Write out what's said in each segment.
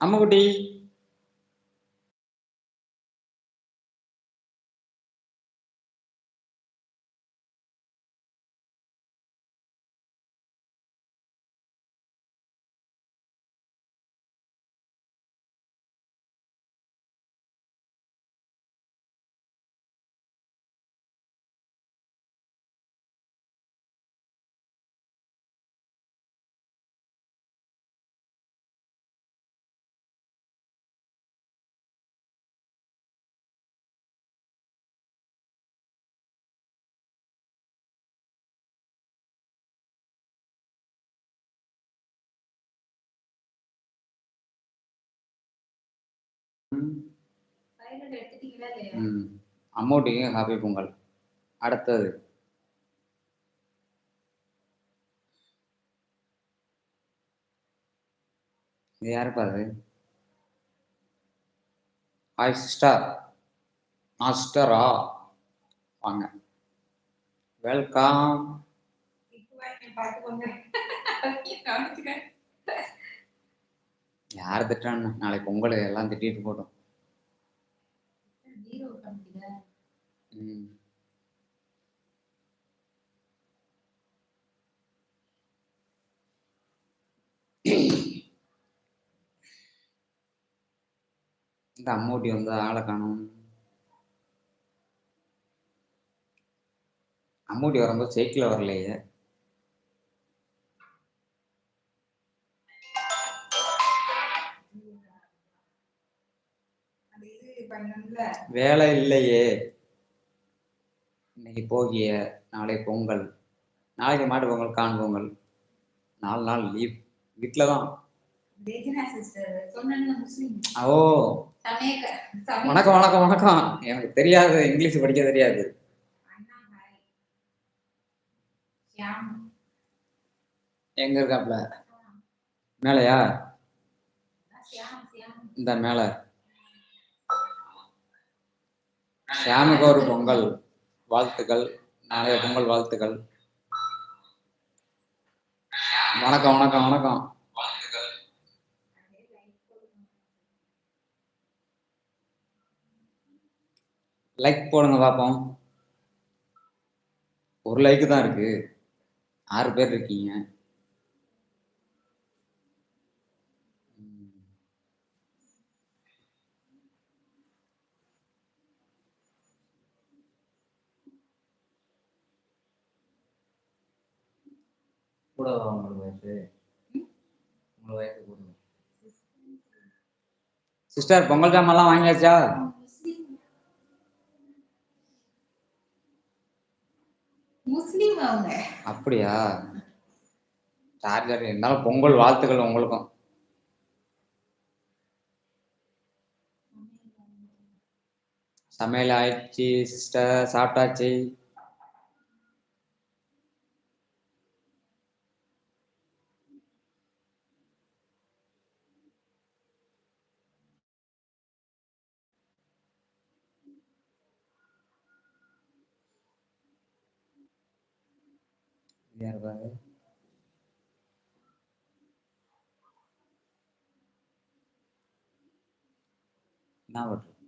அம்முக்குட்டி அம்முட்டிக்கு happy Pongal. அடுத்தது. இது யாருப்பா அது? ஹாய் சிஸ்டர் நான் சிஸ்டரா வாங்க. வெல்கம் யார் திட்டான்னு நாளைக்கு பொங்கல் எல்லாம் திட்டிட்டு போட்டோம். இந்த அம்மூட்டி வந்து ஆளை காணும். அம்மூட்டி வரும்போது சைக்கிளில் வரலையே. வேலை இல்லையே. இன்னைக்கு போகிய நாளை பொங்கல். நாளைக்கு மாட்டு பொங்கல் கான் பொங்கல். நாலு நாள் லீவ் வீட்டில் தான் ஓ. வணக்கம் வணக்கம் வணக்கம். எனக்கு தெரியாது இங்கிலீஷ் படிக்க தெரியாது. எங்க இருக்காப்ல? மேலையா? இந்த மேல. ஷியாமுக்கு ஒரு பொங்கல் வாழ்த்துக்கள். நாளைய பொங்கல் வாழ்த்துக்கள். வணக்கம் வணக்கம் வணக்கம். லைக் போடுங்க பார்ப்போம் ஒரு லைக்கு தான் இருக்கு. ஆறு பேர் இருக்கீங்க. கூட வா உங்களுக்கு வயசு உங்களுக்கு வயசு கூட சிஸ்டர் பொங்கல் ஜாமான்லாம் வாங்கியாச்சா? முஸ்லீம் அவங்க. அப்படியா? சார்ஜர் இருந்தாலும் பொங்கல் வாழ்த்துக்கள் உங்களுக்கும். சமையல் ஆயிடுச்சு சிஸ்டர் சாப்பிட்டாச்சு. இது யார் பாரு என்ன பண்றது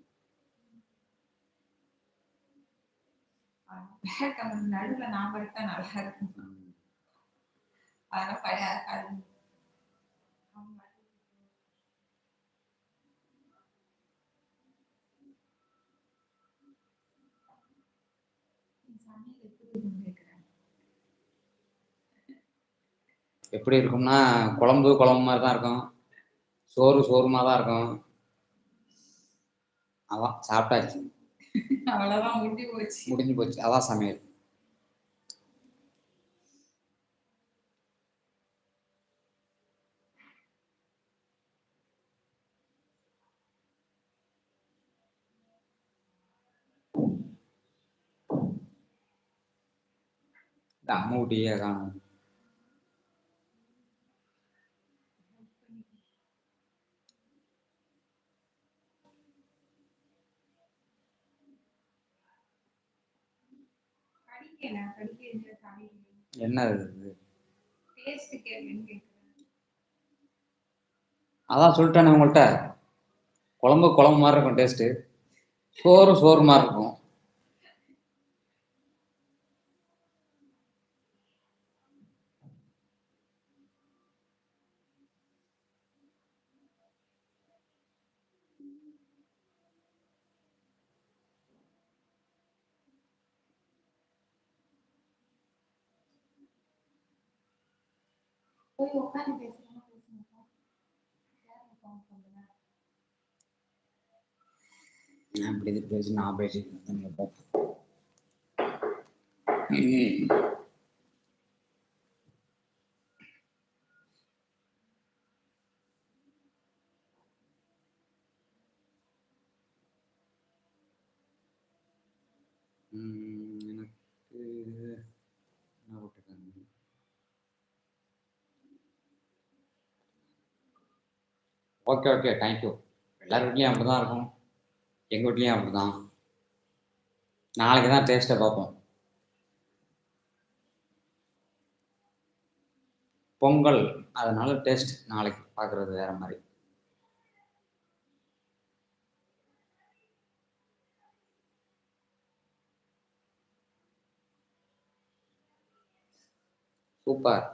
பேக் அந்த நடுவுல நான் படுத்தா நல்லா இருக்கும் ம். அதெல்லாம் பட அது ஆமா. சமையல் எப்படி எப்படி இருக்கும்னா குழம்பு குழம்பு மாதிரி தான் இருக்கும். சோறு சோறுமா தான் இருக்கும். அதான் சாப்பிட்டாச்சு. அவ்வளவுதான் முடிஞ்சு போச்சு. முடிஞ்சு போச்சு. அதான் சமையல். இந்த அம்மூட்டியே காணும். என்ன இது அதான் சொல்லிட்டேனே உங்கள்கிட்ட குழம்பு குழம்பு மாதிரி இருக்கும் டேஸ்ட்டு சோறு சோறு மாதிரி இருக்கும் போய் உட்காந்து பேசுறோமா பேசுங்க நான் இப்படி இது பேசி நான் பேசிட்டு இருந்தேன் நீங்க போ. ம். ம், எனக்கு என்ன போட்டிருக்காங்க ஓகே ஓகே தேங்க்யூ எல்லார் வீட்லேயும் அப்படி தான் இருக்கும் எங்கள் வீட்லேயும் அப்படி தான் நாளைக்கு தான் டேஸ்ட்டை பார்ப்போம். பொங்கல் அதனால டேஸ்ட் நாளைக்கு பார்க்குறது வேற மாதிரி. சூப்பர்.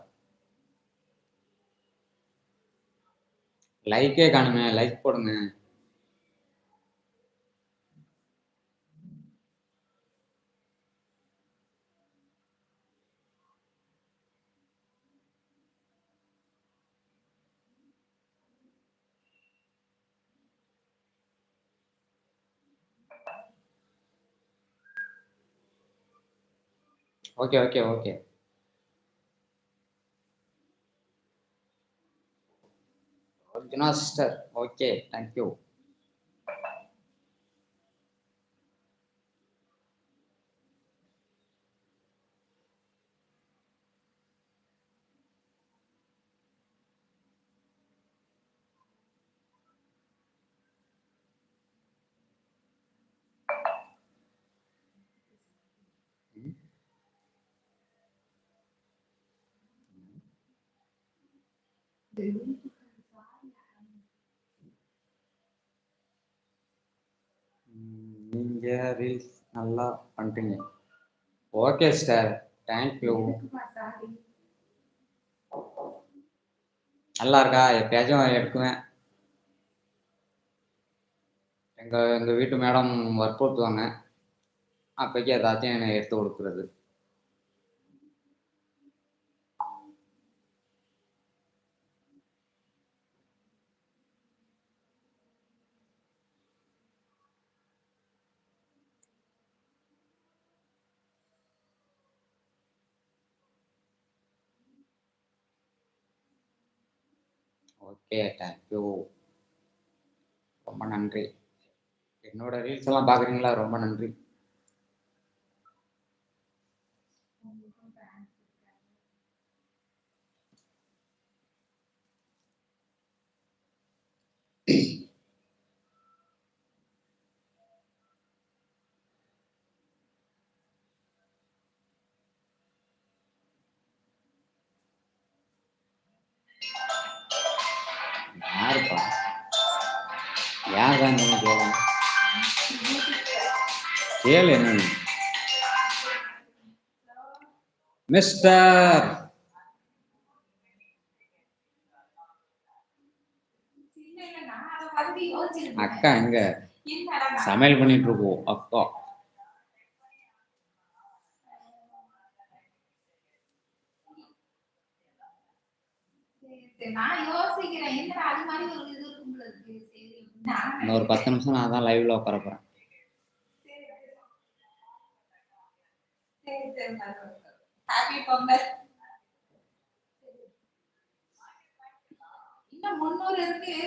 லைக்கே காணுமே லைக் போடுங்க. Okay okay okay. Arjuna sister okay thank you நீங்க ரீல்ஸ் நல்லா பண்ணிட்டீங்க ஓகே சார் தேங்க்யூ நல்லா இருக்கா? எப்பயாச்சும் எடுக்குவேன். எங்கள் எங்கள் வீட்டு மேடம் வற்புறுத்துவாங்க அப்போக்கி ஏதாச்சும் எனக்கு எடுத்து கொடுக்குறது. ஓகே தேங்க்யூ ரொம்ப நன்றி. என்னோட ரீல்ஸ் எல்லாம் பார்க்குறீங்களா? ரொம்ப நன்றி. யார் தான் நீங்க கேளு கேளு என்னன்னு மிஸ்டர்! அக்கா எங்க சமையல் பண்ணிட்டு இருக்கோம் அக்கா. நான் யோசிக்கிறேன். என்ன அது மாதிரி ஒரு இன்னும் ஒரு பத்து நிமிஷம் நான் தான் லைவ்ல உட்கார போறேன். ஹாப்பி பொங்கல் இன்னும் முன்னூறு இருக்கு.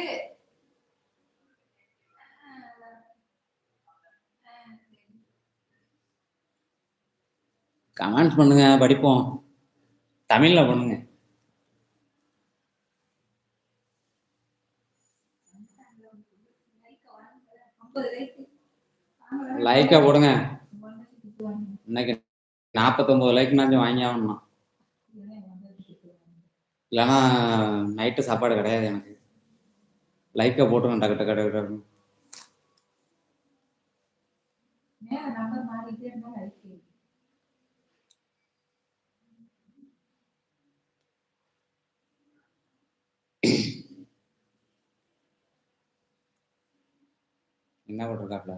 கமெண்ட்ஸ் பண்ணுங்க படிப்போம். தமிழ்ல பண்ணுங்க ஐம்பது லைக் லைக்கா போடுங்க. இன்னைக்கு நாற்பத்தொம்பது நான் வாங்கி ஆகணும் இல்லைன்னா நைட்டு சாப்பாடு கிடையாது எனக்கு. லைக்கை போட்டுருங்க டக்கு டக்கு டக்கு டக்கு என்ன போட்டிருக்காப்ல?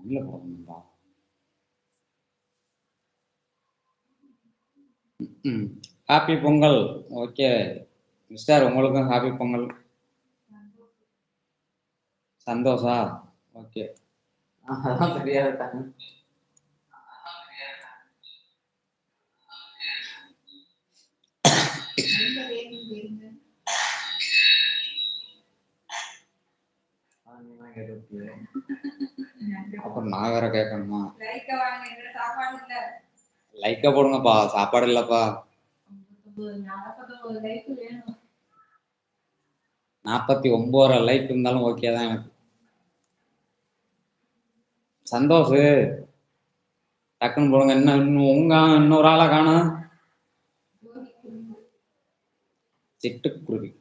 போடணும்பா ம் ஹாப்பி பொங்கல் ஓகே மிஸ்டர் உங்களுக்கும் ஹாப்பி பொங்கல் சந்தோஷா ஓகே அதெல்லாம் தெரியாது வேணுங்க அப்புறம் நான் வேற கேட்கணுமா லைக்க போடுங்கப்பா சாப்பாடு இல்லைப்பா. நாற்பத்தி ஒம்போதரை லைக் இருந்தாலும் ஓகே தான் எனக்கு. சந்தோஷ் டக்குன்னு போடுங்க. என்ன இன்னும் உங்க இன்னொரு ஆளை காணும். சிட்டுக்குருவி.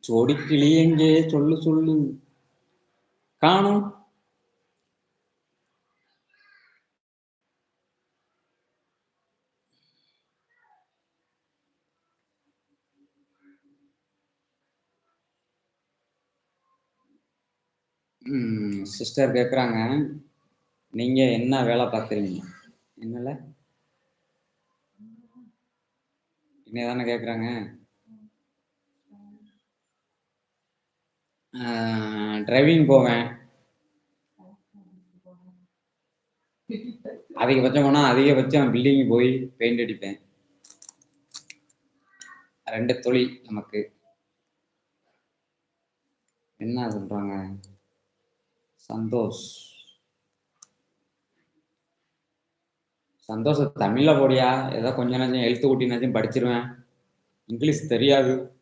ஜோடி கிளி எங்கே? சொல்லு சொல்லு. காணும். சிஸ்டர் கேட்குறாங்க நீங்கள் என்ன வேலை பார்க்குறீங்க? என்னல? என்ன தானே கேட்குறாங்க டிரைவிங் போவேன். அதிகபட்சம் போனால் அதிகபட்சம் பில்டிங் போய் பெயிண்ட் அடிப்பேன். ரெண்டு தொழில் நமக்கு. என்ன சொல்கிறாங்க சந்தோஷ் சந்தோஷ தமிழ்ல போடியா ஏதோ கொஞ்ச நேரம் எழுத்து கூட்டினாச்சும் படிச்சிருவேன். இங்கிலீஷ் தெரியாது.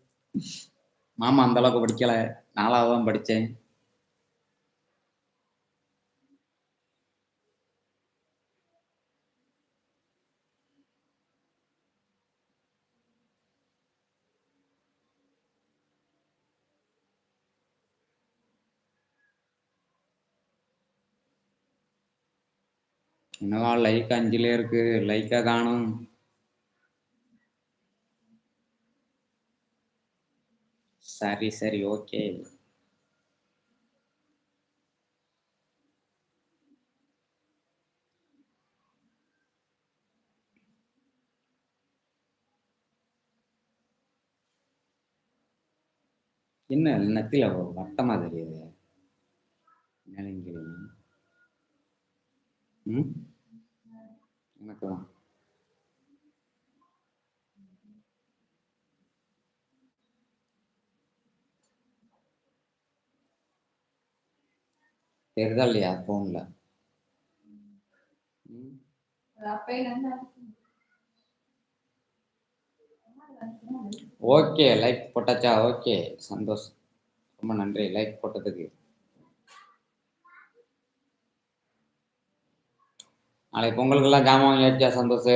மாமா அந்த அளவுக்கு படிக்கல. நாலாவது தான் படித்தேன். என்னவா லைக் அஞ்சுல இருக்கு? லைக்கா காணும். சரி சரி ஓகே என்ன நத்தில வட்டமா தெரியுது. நினைக்கிறீங்க ம்? எனக்கு தான் தெரியுதா இல்லையா இருந்து ஓகே லைக் போட்டாச்சா? ஓகே சந்தோஷம் ரொம்ப நன்றி. லைக் போட்டதுக்கு. நாளைக்கு பொங்கலுக்கெல்லாம் ஜாமான் வாங்கியாச்சா சந்தோஷ்?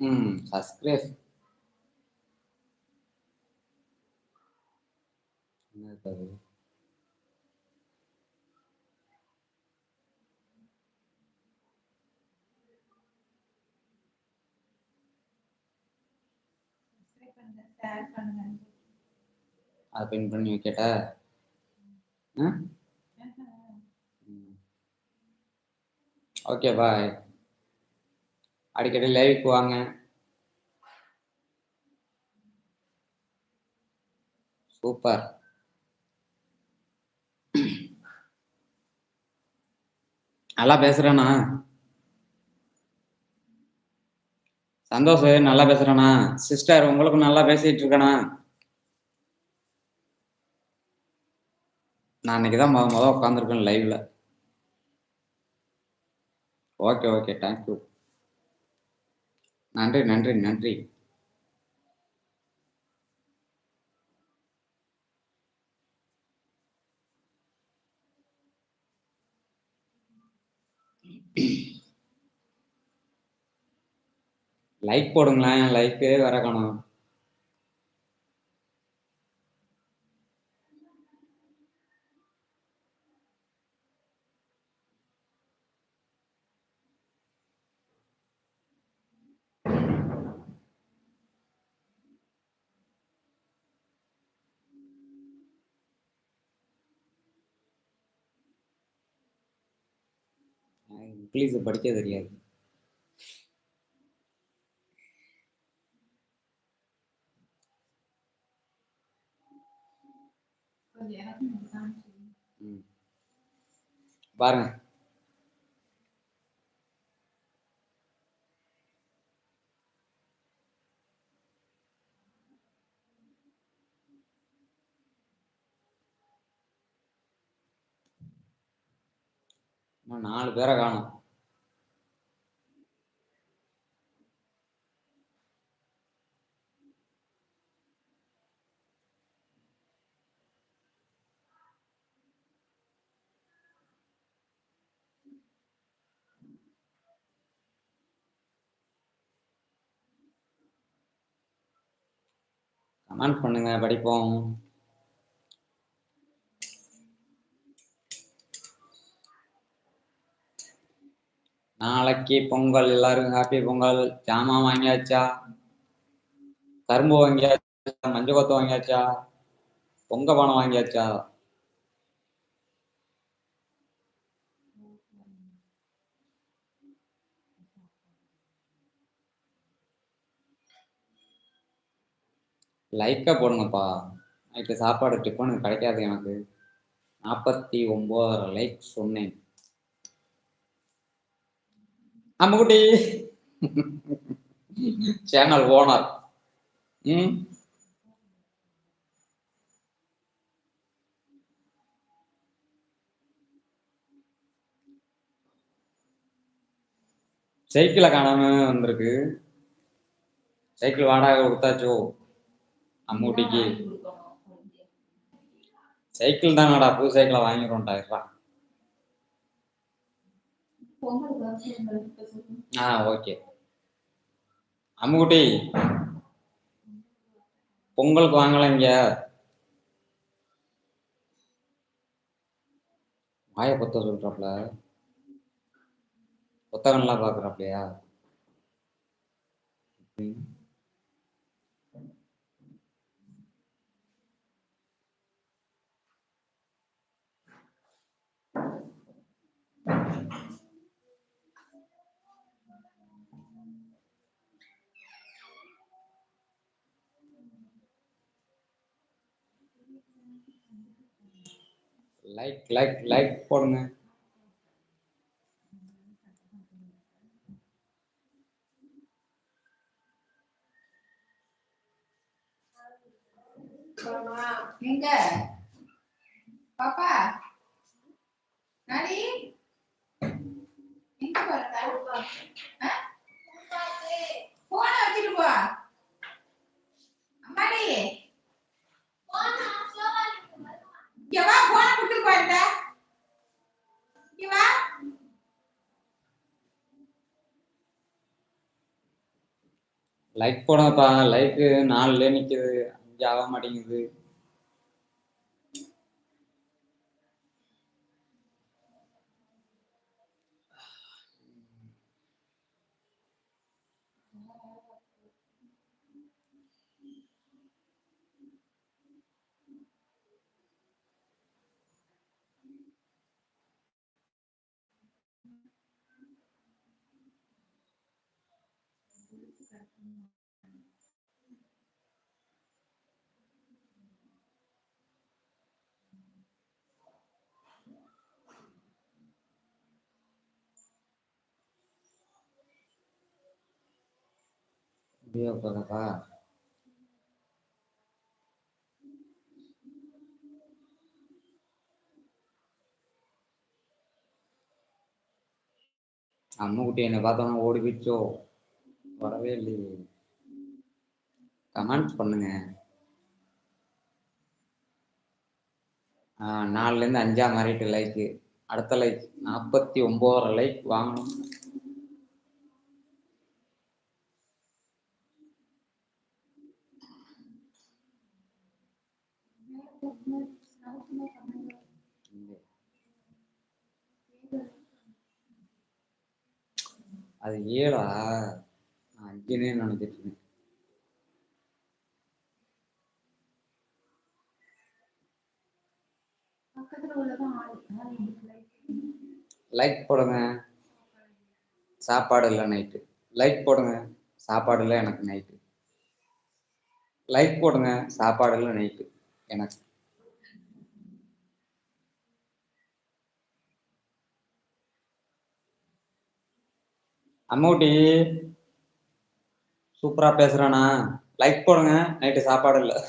ம் சப்ஸ்கிரைப் என்னது அது? ஷேர் பண்ணுங்க. அதை பின் பண்ணி வைக்கட்டா? ஆ ஓகே பாய் அடிக்கடி லைவுக்கு வாங்க. சூப்பர் நல்லா பேசுறேனா சந்தோஷ் நல்லா பேசுறேனா சிஸ்டர் உங்களுக்கு நல்லா பேசிட்டு இருக்கேனா நான் இன்னைக்கு தான் முத முத உட்காந்துருக்கேன் லைவ்ல ஓகே ஓகே தேங்க்யூ நன்றி நன்றி நன்றி. லைக் போடுங்களேன் லைக்கே வர காணும். ப்ளீஸ் படிக்க தெரியாது. பாருங்க. நாலு பேரை காணும். கமெண்ட் பண்ணுங்க படிப்போம். நாளைக்கு பொங்கல் எல்லாருக்கும் ஹாப்பி பொங்கல். ஜாமான் வாங்கியாச்சா? கரும்பு வாங்கியாச்சா? மஞ்சள் கொத்து வாங்கியாச்சா? பொங்க பானம் வாங்கியாச்சா? லைக்கா போடுங்கப்பா நைட்டு சாப்பாடு டிஃபன் கிடைக்காது எனக்கு. நாற்பத்தி ஒன்பதரை லைக் சொன்னேன். அம்முக்குட்டி சேனல் ஓனர் ம். சைக்கிளை காணாம வந்திருக்கு. சைக்கிள் வாடகை கொடுத்தாச்சோ? அம்முக்குட்டிக்கு சைக்கிள் தானடா புது சைக்கிளை இப்ப சொல்லுங்க. ஆ ஓகே. அம்முக்குட்டி பொங்கலுக்கு வாங்கலாம் இங்க. வாய பொத்த சொல்றாப்ல புத்தகம்லாம் பாக்குறாப்லையா ம். லைக் லைக் லைக் போடுங்க. எங்க? பாப்பா? நாடி எங்க போறதா போன வச்சுட்டு போ. அம்மாடி. இங்க வா போன விட்டு போயிட்ட இங்க வா. லைக் போடுங்கப்பா. லைக் நாலுல நிக்குது. அஞ்சு ஆக மாட்டேங்குது. வீடியோ அம்முக்குட்டி என்னை பார்த்தோன்னா ஓடி போயிடுச்சோ வரவே இல்லையே. கமெண்ட் பண்ணுங்க. நாலுலேருந்து நாலுல இருந்து மாறிட்டு லைக்கு அடுத்த லைக் நாற்பத்தி ஒம்போதரை லைக் வாங்கணும். அது ஏழா நான் அஞ்சுனே நினைச்சிட்டு இருக்கேன். லைக் போடுங்க. சாப்பாடு இல்லை நைட்டு லைக் போடுங்க. சாப்பாடு இல்லை எனக்கு நைட்டு லைக் போடுங்க. சாப்பாடு இல்லை நைட்டு எனக்கு அம்மூட்டி. சூப்பரா பேசுறானா. லைக் போடுங்க. நைட்டு சாப்பாடு இல்லை.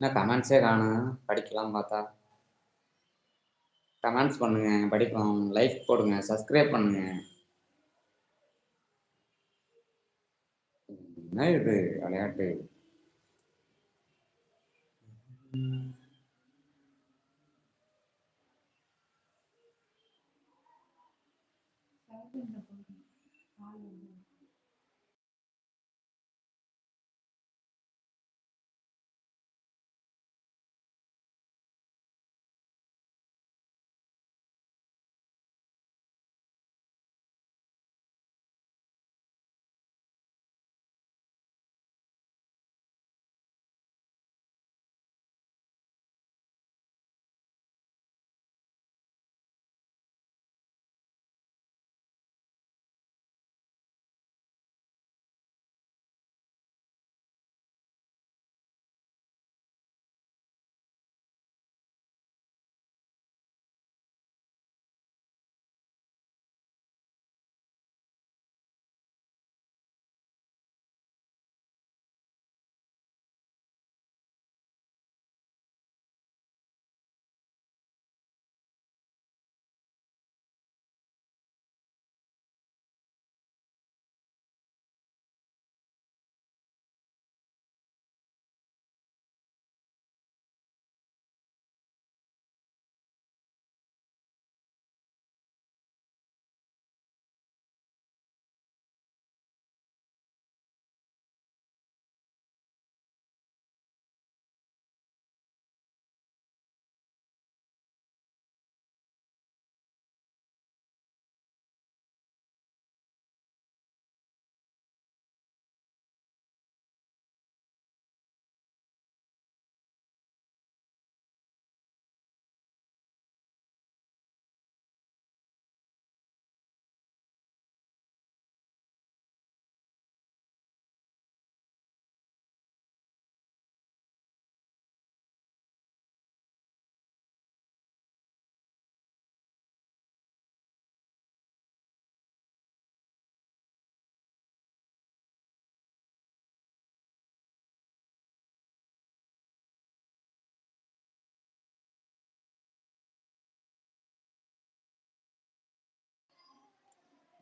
என்ன கமெண்ட்ஸே காணும்? படிக்கலாம் பார்த்தா. கமெண்ட்ஸ் பண்ணுங்க படிப்போம் லைக் போடுங்க சப்ஸ்கிரைப் பண்ணுங்க. என்ன இது? விளையாட்டு.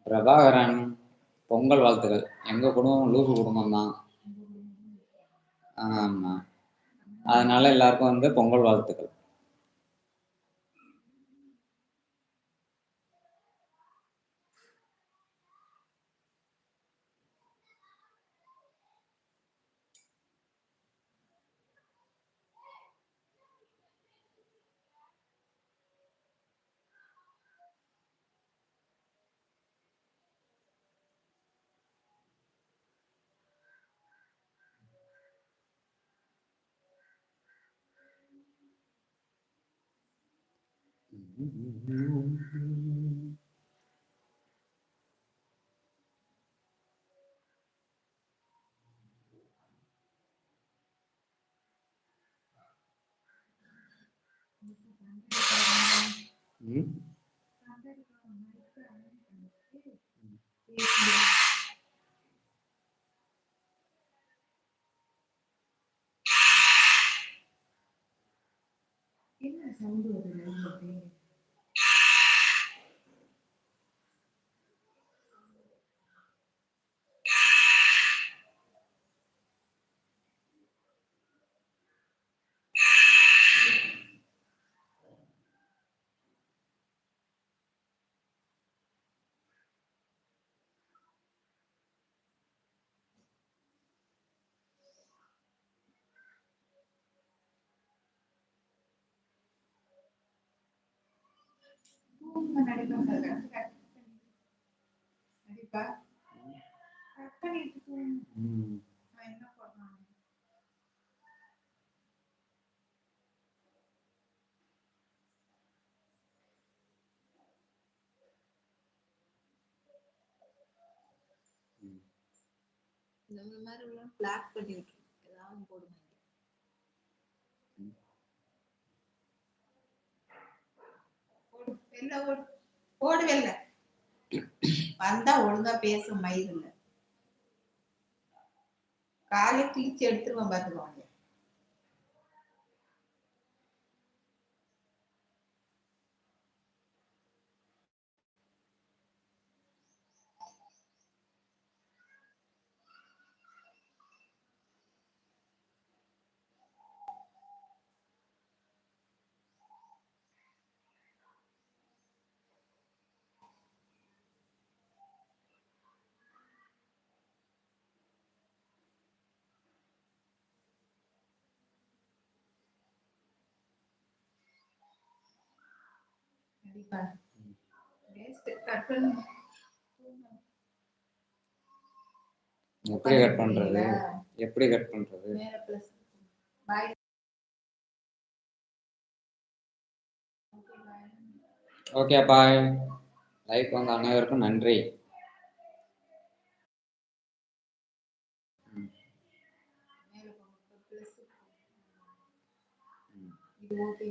பிரபாகரன் பொங்கல் வாழ்த்துக்கள். எங்க குடும்பம் லூசு குடும்பம் தான் ஆமா. அதனால எல்லாருக்கும் வந்து பொங்கல் வாழ்த்துக்கள். ம் என்ன சவுண்ட் வருது தூங்க நடிப்பாங்க கட் கட் நடிப்பா கட் பண்ணிட்டு தூங்கு. ம் நான் என்ன பண்ணணும் ம். இந்த மாதிரி பிளாக் பண்ணி விட்டுரும் ஏதாவது போடுங்க ம். போடு வெளில ஓடு ஓடு வெளில வந்தா ஒழுங்கா பேசும் மயிரில் காலை கிழிச்சு எடுத்துருவேன் பார்த்துக்கோங்க கண்டிப்பா. எப்படி கட் பண்றது? எப்படி கட் பண்றது? ஓகே பாய் லைக் வந்த அனைவருக்கும் நன்றி. இது ஓகே